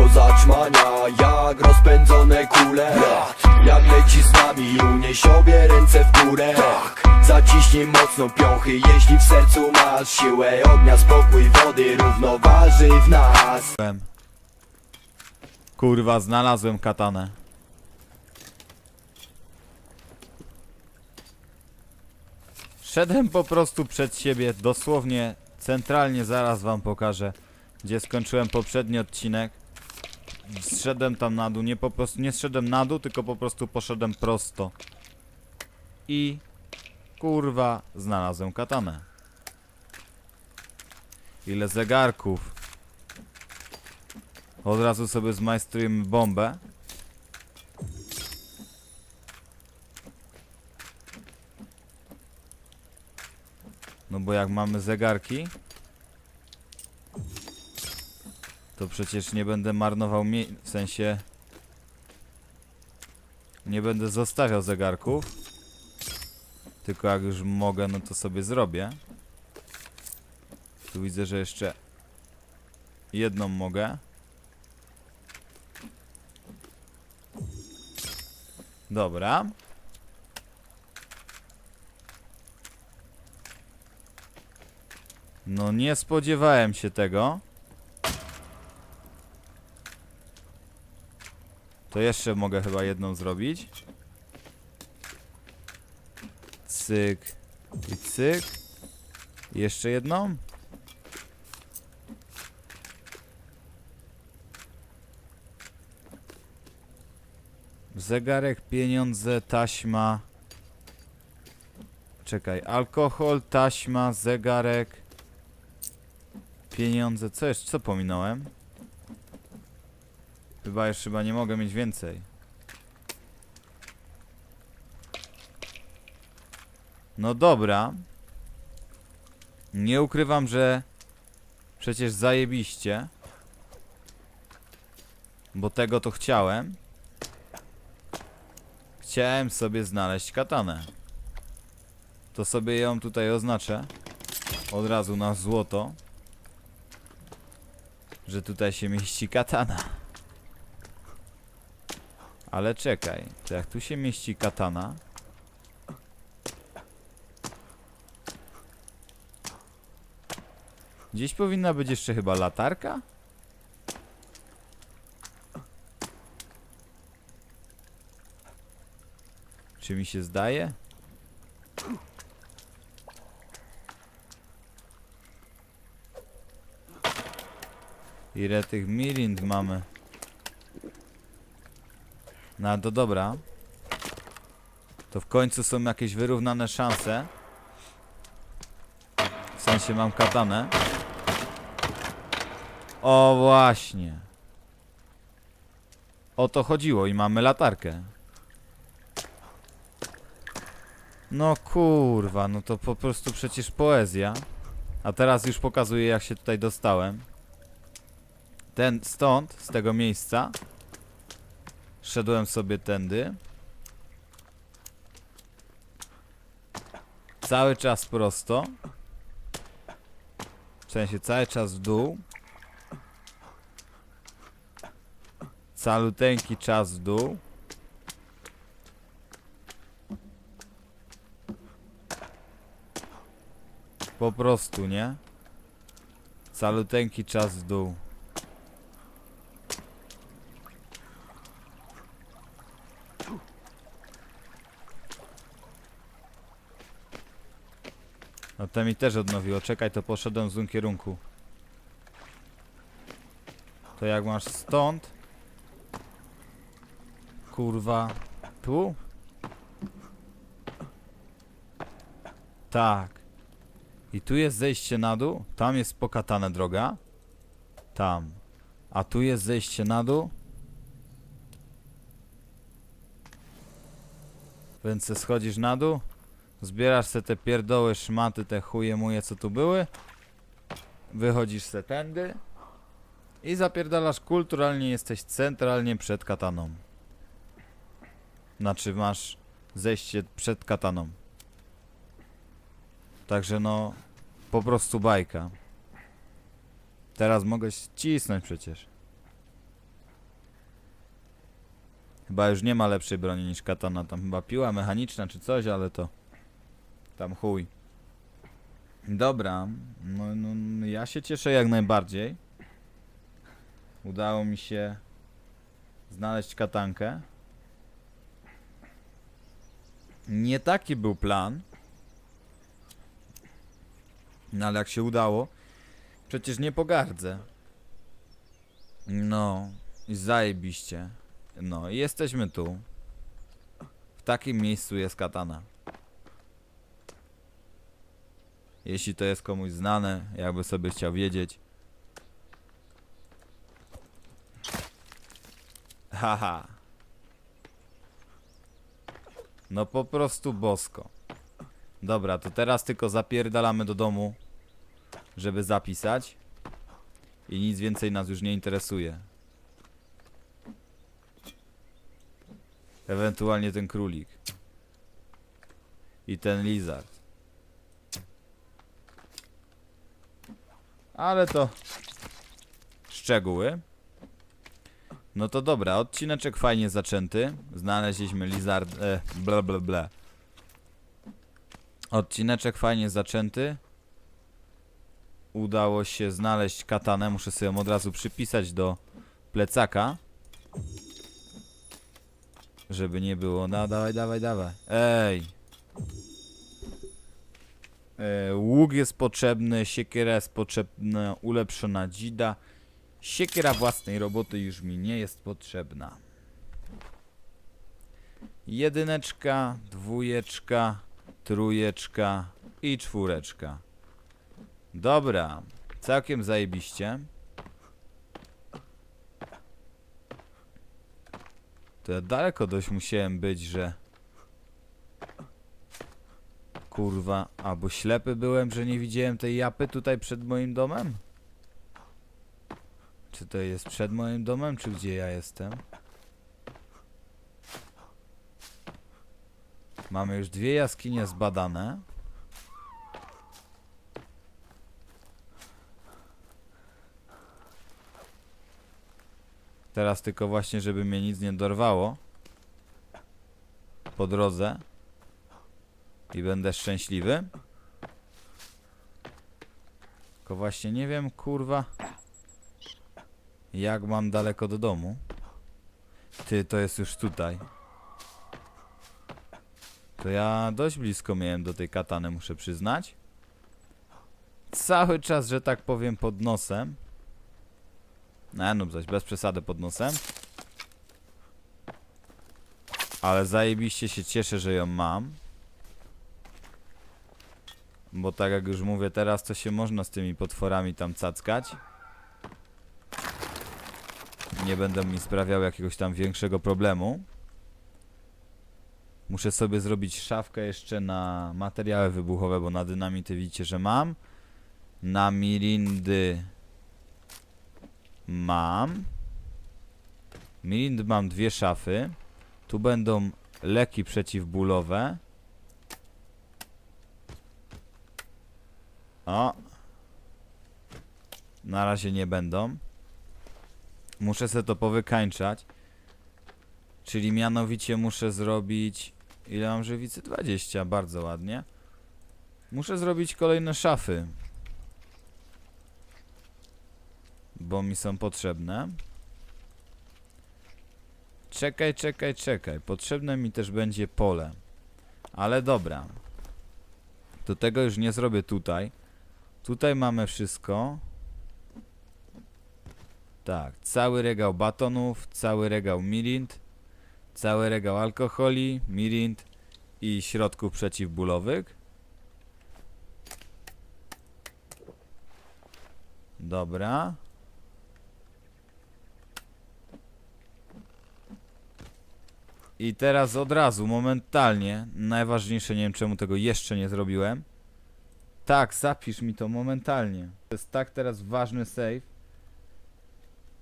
do zaćmania Jak rozpędzone kule Jak leci z nami Unieś obie ręce w górę Zaciśnij mocno piąchy Jeśli w sercu masz siłę ognia Spokój wody równoważy w nas Kurwa, znalazłem katanę. Szedłem po prostu przed siebie, dosłownie centralnie zaraz wam pokażę, gdzie skończyłem poprzedni odcinek. Zszedłem tam na dół, nie po prostu, nie zszedłem na dół, tylko po prostu poszedłem prosto. I kurwa, znalazłem katanę. Ile zegarków. Od razu sobie zmajstrujemy bombę. No bo jak mamy zegarki, to przecież nie będę marnował mie w sensie nie będę zostawiał zegarków. Tylko jak już mogę, no to sobie zrobię. Tu widzę, że jeszcze jedną mogę. Dobra. No nie spodziewałem się tego. To jeszcze mogę chyba jedną zrobić. Cyk. I cyk. Jeszcze jedną. Zegarek, pieniądze, taśma. Czekaj, alkohol, taśma, zegarek. Pieniądze, co jeszcze, co pominąłem? Chyba już chyba nie mogę mieć więcej. No dobra. Nie ukrywam, że przecież zajebiście. Bo tego to chciałem. Chciałem sobie znaleźć katanę. To sobie ją tutaj oznaczę. Od razu na złoto. Że tutaj się mieści katana. Ale czekaj, to jak tu się mieści katana. Gdzieś powinna być jeszcze chyba latarka? Czy mi się zdaje? Ile tych milind mamy? No to dobra. To w końcu są jakieś wyrównane szanse. W sensie mam katanę. O właśnie. O to chodziło i mamy latarkę. No kurwa, no to po prostu przecież poezja. A teraz już pokazuję jak się tutaj dostałem. Ten stąd, z tego miejsca. Szedłem sobie tędy. Cały czas prosto. W sensie cały czas w dół. Caluteńki czas w dół. Po prostu, nie? Caluteńki czas w dół. No to mi też odnowiło. Czekaj, to poszedłem w złym kierunku. To jak masz stąd? Kurwa. Tu? Tak. I tu jest zejście na dół. Tam jest pokatana droga. Tam. A tu jest zejście na dół. Więc schodzisz na dół. Zbierasz se te pierdoły, szmaty, te chuje muje co tu były. Wychodzisz se tędy. I zapierdalasz kulturalnie, jesteś centralnie przed kataną. Znaczy masz zejście przed kataną. Także no, po prostu bajka. Teraz mogę cisnąć przecież. Chyba już nie ma lepszej broni niż katana. Tam chyba piła mechaniczna czy coś, ale to... Tam chuj. Dobra. No, no, ja się cieszę jak najbardziej. Udało mi się znaleźć katankę. Nie taki był plan. No ale jak się udało, przecież nie pogardzę. No, zajebiście. No, jesteśmy tu. W takim miejscu jest katana. Jeśli to jest komuś znane, jakby sobie chciał wiedzieć. Haha. No po prostu bosko. Dobra, to teraz tylko zapierdalamy do domu, żeby zapisać. I nic więcej nas już nie interesuje. Ewentualnie ten królik. I ten lizard. Ale to szczegóły. No to dobra, odcineczek fajnie zaczęty. Znaleźliśmy lizard... E, bla bla bla. Odcineczek fajnie zaczęty. Udało się znaleźć katanę. Muszę sobie ją od razu przypisać do plecaka. Żeby nie było. No dawaj, dawaj, dawaj. Ej. E, łuk jest potrzebny, siekiera jest potrzebna, ulepszona dzida. Siekiera własnej roboty już mi nie jest potrzebna. Jedyneczka, dwójeczka, trójeczka i czwóreczka. Dobra, całkiem zajebiście. To ja daleko dość musiałem być, że... Kurwa, albo ślepy byłem, że nie widziałem tej japy tutaj przed moim domem? Czy to jest przed moim domem, czy gdzie ja jestem? Mamy już dwie jaskinie zbadane. Teraz tylko właśnie, żeby mnie nic nie dorwało. Po drodze. I będę szczęśliwy. Tylko właśnie nie wiem, kurwa. Jak mam daleko do domu? Ty, to jest już tutaj. To ja dość blisko miałem do tej katany, muszę przyznać. Cały czas, że tak powiem, pod nosem. No, no coś, bez przesady pod nosem. Ale zajebiście się cieszę, że ją mam. Bo tak jak już mówię, teraz to się można z tymi potworami tam cackać. Nie będą mi sprawiały jakiegoś tam większego problemu. Muszę sobie zrobić szafkę jeszcze na materiały wybuchowe, bo na dynamity widzicie, że mam. Na mirindy mam. Mirindy mam dwie szafy. Tu będą leki przeciwbólowe. O. Na razie nie będą. Muszę sobie to powykańczać. Czyli mianowicie muszę zrobić... Ile mam żywicy? 20, bardzo ładnie. Muszę zrobić kolejne szafy. Bo mi są potrzebne. Czekaj, czekaj, czekaj. Potrzebne mi też będzie pole. Ale dobra. Do tego już nie zrobię tutaj. Tutaj mamy wszystko. Tak, cały regał batonów, cały regał mirind, cały regał alkoholi, mirind i środków przeciwbólowych. Dobra. I teraz od razu, momentalnie, najważniejsze, nie wiem czemu tego jeszcze nie zrobiłem. Tak, zapisz mi to momentalnie. To jest tak teraz ważny save.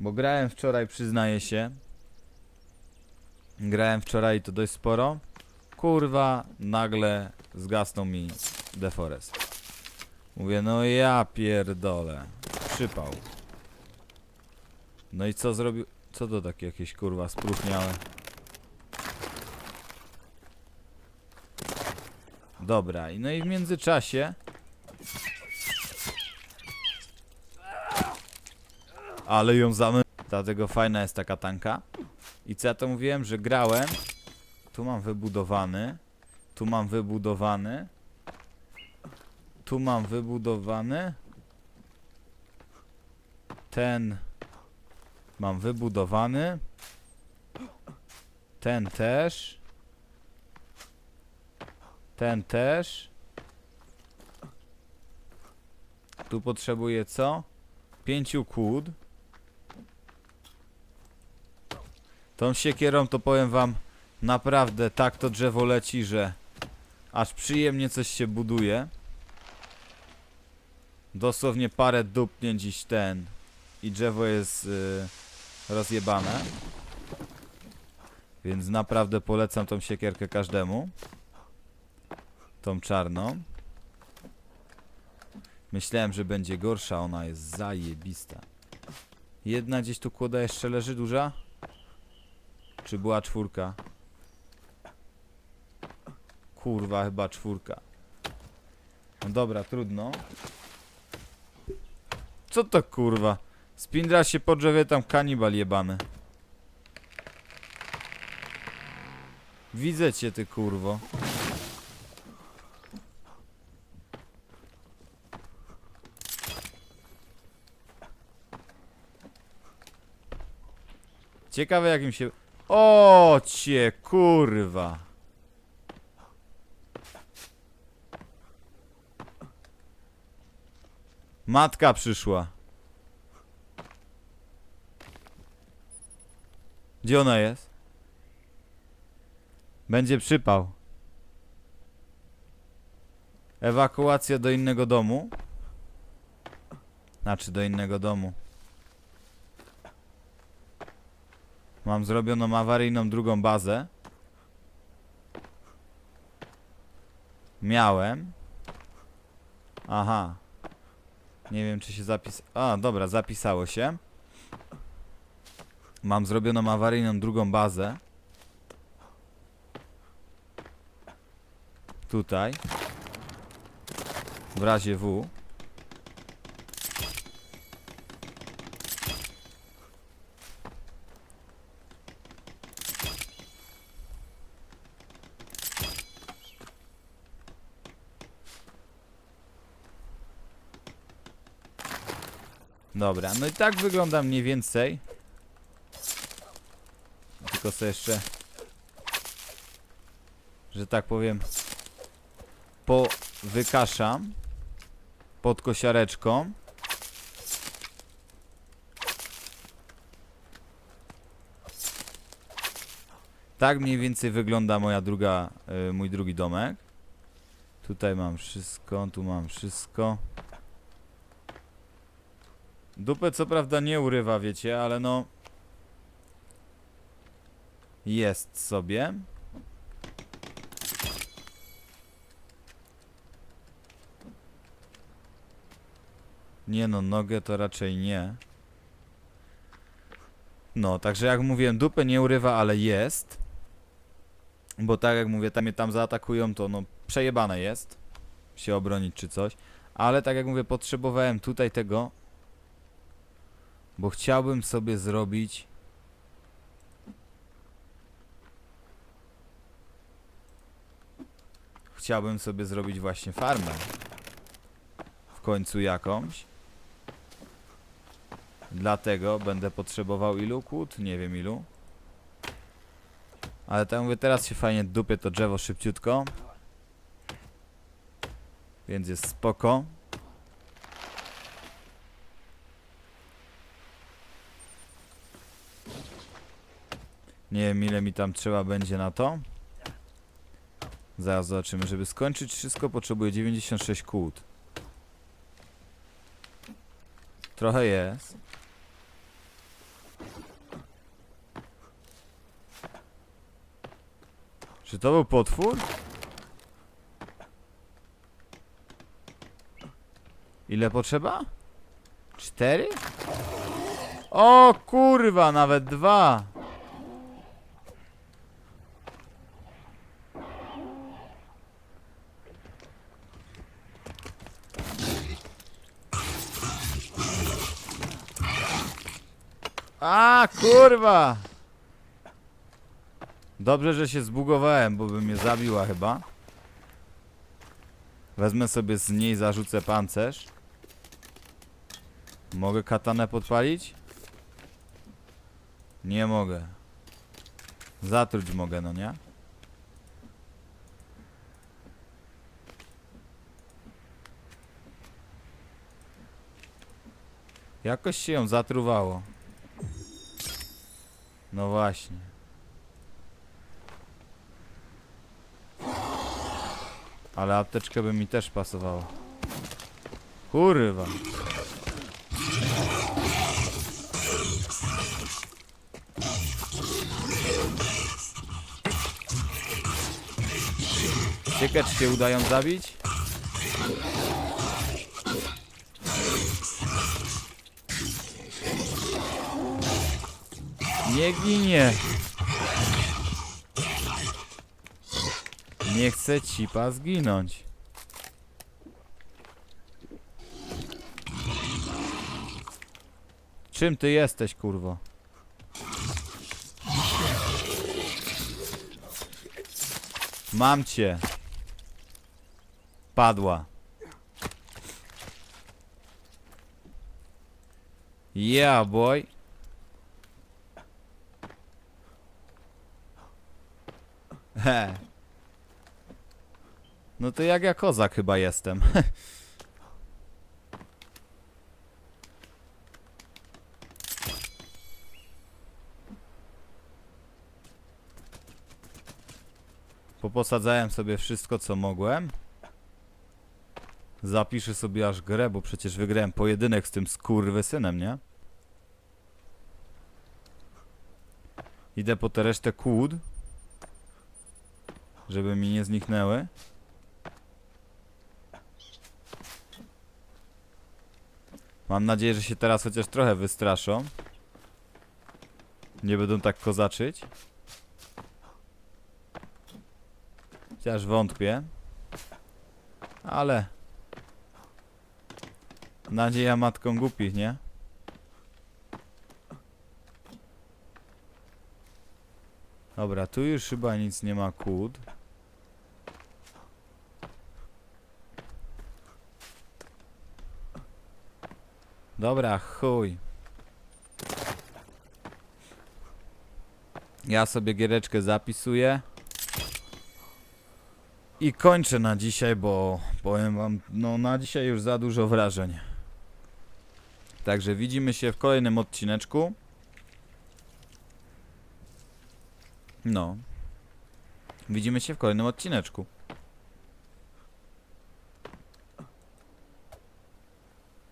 Bo grałem wczoraj, przyznaję się. Grałem wczoraj to dość sporo. Kurwa, nagle zgasnął mi Deforest. Mówię, no ja pierdolę. Przypał. No i co zrobił? Co to takie jakieś kurwa spróchniałe? Dobra, no i w międzyczasie Ale ją zamy... Dlatego fajna jest taka tanka. I co ja to mówiłem, że grałem... Tu mam wybudowany. Tu mam wybudowany. Tu mam wybudowany. Ten... Mam wybudowany. Ten też. Ten też. Tu potrzebuję co? Pięciu kłód. Tą siekierą to powiem wam naprawdę tak to drzewo leci, że aż przyjemnie coś się buduje. Dosłownie parę dupnie dziś ten i drzewo jest y, rozjebane. Więc naprawdę polecam tą siekierkę każdemu. Tą czarną. Myślałem, że będzie gorsza, ona jest zajebista. Jedna gdzieś tu kłoda jeszcze leży duża? Czy była czwórka? Kurwa, chyba czwórka. No dobra, trudno. Co to kurwa? Spindra się po drzewie tam kanibal jebany. Widzę cię ty kurwo. Ciekawe jakim się... O kurwa. Matka przyszła. Gdzie ona jest? Będzie przypał. Ewakuacja do innego domu. Znaczy do innego domu. Mam zrobioną awaryjną drugą bazę. Miałem. Aha. Nie wiem czy się zapis... A, dobra, zapisało się. Mam zrobioną awaryjną drugą bazę. Tutaj. W razie W. Dobra, no i tak wygląda mniej więcej. Tylko sobie jeszcze, że tak powiem, po wykaszam pod kosiareczką. Tak mniej więcej wygląda moja druga, y, mój drugi domek. Tutaj mam wszystko, tu mam wszystko. Dupę co prawda nie urywa, wiecie, ale no... Jest sobie. Nie no, nogę to raczej nie. No, także jak mówiłem, dupę nie urywa, ale jest. Bo tak jak mówię, tam mnie tam zaatakują, to no przejebane jest. Się obronić czy coś. Ale tak jak mówię, potrzebowałem tutaj tego. Bo chciałbym sobie zrobić... Chciałbym sobie zrobić właśnie farmę. W końcu jakąś. Dlatego będę potrzebował ilu kłód? Nie wiem ilu. Ale tak mówię, teraz się fajnie dupię to drzewo szybciutko. Więc jest spoko. Nie wiem ile mi tam trzeba będzie na to. Zaraz zobaczymy. Żeby skończyć wszystko potrzebuję 96 kłód. Trochę jest. Czy to był potwór? Ile potrzeba? Cztery? O kurwa, nawet dwa. A kurwa! Dobrze, że się zbugowałem, bo by mnie zabiła chyba. Wezmę sobie z niej, zarzucę pancerz. Mogę katanę podpalić? Nie mogę. Zatruć mogę, no nie? Jakoś się ją zatruwało. No właśnie. Ale apteczkę by mi też pasowało. Kurwa. Ciekawe, czy się udają zabić? Nie ginie. Nie chce cipa zginąć. Czym ty jesteś, kurwo? Mam cię. Padła. Yeah, boy. He. No to jak ja kozak chyba jestem. Poposadzałem sobie wszystko co mogłem. Zapiszę sobie aż grę, bo przecież wygrałem pojedynek z tym skurwysynem, nie? Idę po tę resztę kłód żeby mi nie zniknęły. Mam nadzieję, że się teraz chociaż trochę wystraszą. Nie będą tak kozaczyć. Chociaż wątpię. Ale... Nadzieja matką głupich, nie? Dobra, tu już chyba nic nie ma kłód. Dobra, chuj. Ja sobie giereczkę zapisuję. I kończę na dzisiaj, bo powiem wam, no na dzisiaj już za dużo wrażeń. Także widzimy się w kolejnym odcineczku. No. Widzimy się w kolejnym odcineczku.